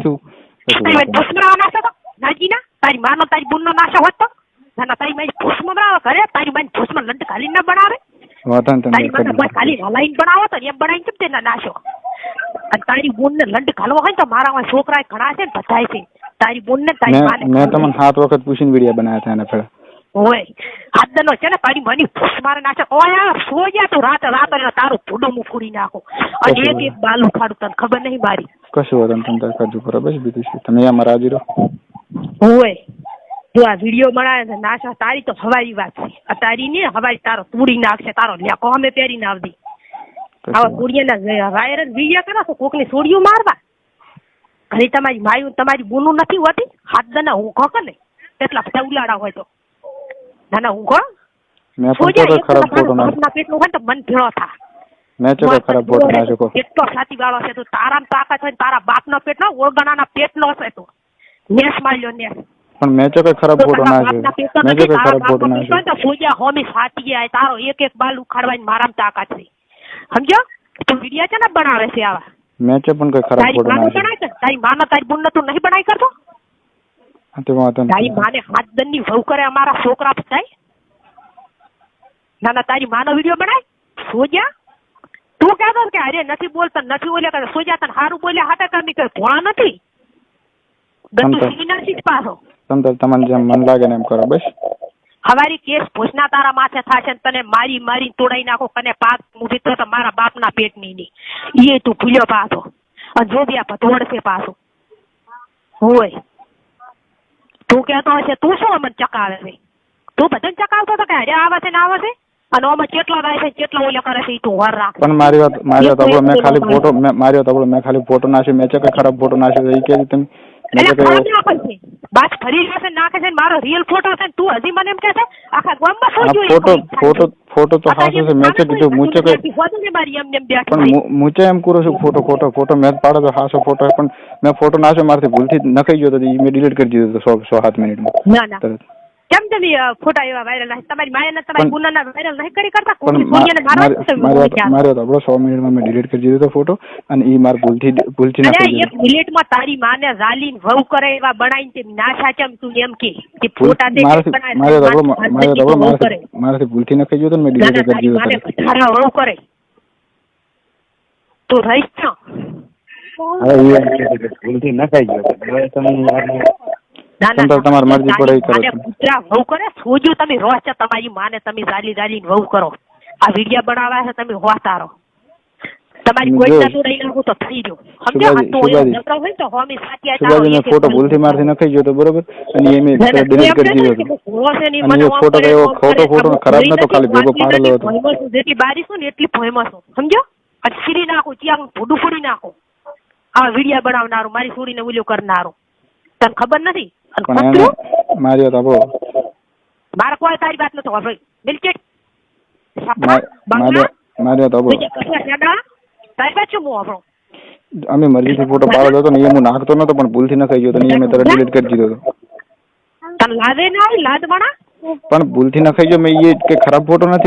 તું તારી મારી ભૂસમરાવા તો નાજીના તારી માનો તારી બુનનો નાશો હોત તો ના ના તારી મારી ભૂસમરાવા કરે તારી મારી ભૂસમાં લંડ ખાલી ના બનાવે તારી તમે ખાલી હલાઈને બનાવો તો એમ બનાવીને કેમ તેના નાશો અને તારી બુનને લંડ ખાલવો હોય ને તો મારા છોકરા ઘણા છે ને બધાય છે તારી બુનને તારી માને મેં મેં તમને સાત વખત પૂછીને વીડિયો બનાવ્યા હતા એના પેલા હોય હાથનો છે ને તારી મની ફૂસ મારે નાખે. ઓય સો જા તું રાતે રાતે ને તારું ભૂડું હું ફૂડી નાખું. અને એક એક બાલ ફાડું તને ખબર નહીં મારી. કશું હોતું તમે તાર કરજો બરાબર છે બીજું શું? તમે અમારા હાજર હોય જો આ વીડિયો બનાવે છે નાશા તારી તો હવારી વાત છે. આ તારી ને હવારી તારો તૂડી નાખશે તારો લેકો અમે પહેરીને આવતી આવા કુડિયાના વાયર વીડિયો કરો તો કોકની સોડીઓ મારવા? ઘરે તમારી માયું તમારી બુનું નથી હોતી? હાથ દના ઊંઘો કે ને એટલા બધા ઉલાડા હોય તો. ના ના ઊંઘો મેં તો એક ખરાબ ફોટો નાખ્યો બાપના પેટનું હોય ને તો મન ભેળો થા. મેં તો ખરાબ ફોટો નાખ્યો કહો એટલો છાતી વાળો છે તું તારા તાકાત હોય ને તારા બાપનો પેટ નો ઓળગણાના પેટનો છે તું. નેસ માર્યો નેસ. પણ મેં તો કઈ ખરાબ ફોટો તારા બાપના મેં તો ખરાબ ફોટો ના ને તો સોજા હોમી સાચી ગયા તારો એક એક બાલ ઉખાડવાની મારામ તાકાત છે. સમજો? તું વિડિયા છે ને બનાવે છે આવા? મેં તો પણ કઈ ખરાબ ફોટો ના છે તારી માનો તારી બુન તું નહીં બનાય કરતો? તે તારી માને હાથ દંડની વહુ કરે અમારા છોકરા થાય ના ના તારી માનો વીડિયો બનાય? સોજા? તું કહેતો કે અરે નથી બોલતા નથી બોલ્યા કરે. સોજા તને સારું બોલ્યા હાટા કરની કઈ ભોળા નથી? ગંદુ સિગ્નલથી જ પાછો. તમે તાર જેમ મન લાગે ને એમ કરો બસ. હવારી કેસ ભોજના તારા માથે થશે ને તને મારી મારી તોડાઈ નાખો કને પાક મૂકી તો મારા બાપના પેટની ની એ તું ભૂલ્યો પાછો. અને જો આ છે પાછો. હોય. તું કહેતો હશે તું શું અમને ચકાવે છે? તું બધાને ચકાવતો હતો કે હજે આવે છે ને આવે છે અને આમાં કેટલા થાય છે કેટલા ઓલા કરે છે તું હર રાખ પણ મારી વાત મારી વાત આપણો મેં ખાલી ફોટો મેં- મારી વાત આપણો મેં ખાલી ફોટો નાખ્યો મેં તો કઈ ખરાબ ફોટો નાખ્યો એ કે તમે તો એટલે ખરાબ કઈ નાખે બાદ ફરી જશે નાખે છે મારો રિયલ ફોટો છે તું હજી મને એમ કે છે આખા ગામમાં શું જોઈએ ફોટો ફોટો ફોટો તો હાસો છે. મેં તો કીધું મુચે કઈ પણ મુચે એમ કરો છું ફોટો ફોટો ફોટો મેં જ પાડો તો હાસો ફોટો પણ મેં ફોટો નાખ્યો મારાથી. ભૂલથી નખાઈ ગયો તો મેં ડિલીટ કરી દીધો હતો સો સો સાત મિનિટમાં. ના ના. કેમ તમે અ, ફોટા એવા વાયરલ નથી તમારી માયા ને તમારી પણ- ગુનાના વાયરલ નહીં કરી કરતા? પણ કોકની સોનિયાને મારવા મારી જ તમે મારી વાત મૂક્યા. મારી વાત આપણો સો મિનિટમાં મેં ડિલીટ કરી દીધો હતો ફોટો અને એ માર ભૂલથી ભૂલથી અરે નાખી એક દીધો મિનિટમાં તારી માને ઝાલીને વહુ કરે એવા બનાવીને તે ના સાચમ તું એમ કે કે ભૂલ- ફોટા દે મારાથી બનાવે, મારી વાત તારી આપણો માને મારી વાત આપણો વહુ કરે. મારાથી મારાથી ભૂલથી નખાઈ ગયો હતો ને મેં ના ના ડિલીટ કરી તારી માને દીધો હતો વધારે વહુ કરે. તું રહીશ છો ભૂલથી નખાઈ ગયો હવે તમે ના તમ તમારી મરજી પડે ઈ કરો તમે. કૂતરા વહુ કરે સોજો તમે રોજ છે તમારી માને તમે ઝાલી ઝાલીને વહુ કરો. આ વિડિયા બનાવ્યા છે તમે હોતા રહો તમારી કોઈ તો રહી નાખું તો થઈ ગયું. સમજો આ તો નકરો હોય તો હોમી સાચી આ સુભાજી મેં ફોટો એક એક ભૂલથી મારથી નખાઈ ગયો હતો બરોબર? અને એ મેં ના, ના, ડિલીટ કરી દીધો કહેતો હતો. કે ભૂલો છે ને, અને એ ફોટો કરે, ખોટો ફોટો ખરાબ નતો, ખાલી ભેગો પાડેલો હતો. જેટલી બારી છું ને એટલી ફેમસ છું. સમજો અને છીરી નાખું ત્યાં ભૂડું ફોડી નાખું. આ વિડિયા બનાવનારું મારી છોડીને ઉલ્યો કરનારું. તને ખબર નથી? પણ એને કૂતરું મારી વાત આપણો મારે કોઈ તારી વાત નથી ભાઈ બિલકુલ. મા- મારી મારી વાત તારી વાત શું આપણો? અમે મરજીથી ફોટો પાડો હતો ને એ હું નાખતો નતો પણ ભૂલથી નખાઈ ગયો હતો ને મેં તરત ડિલીટ કરી દીધો હતો. તને લાદે ના આવી લાદ પણ ભૂલથી નખાઈ ગયો મેં એ કે ખરાબ ફોટો નથી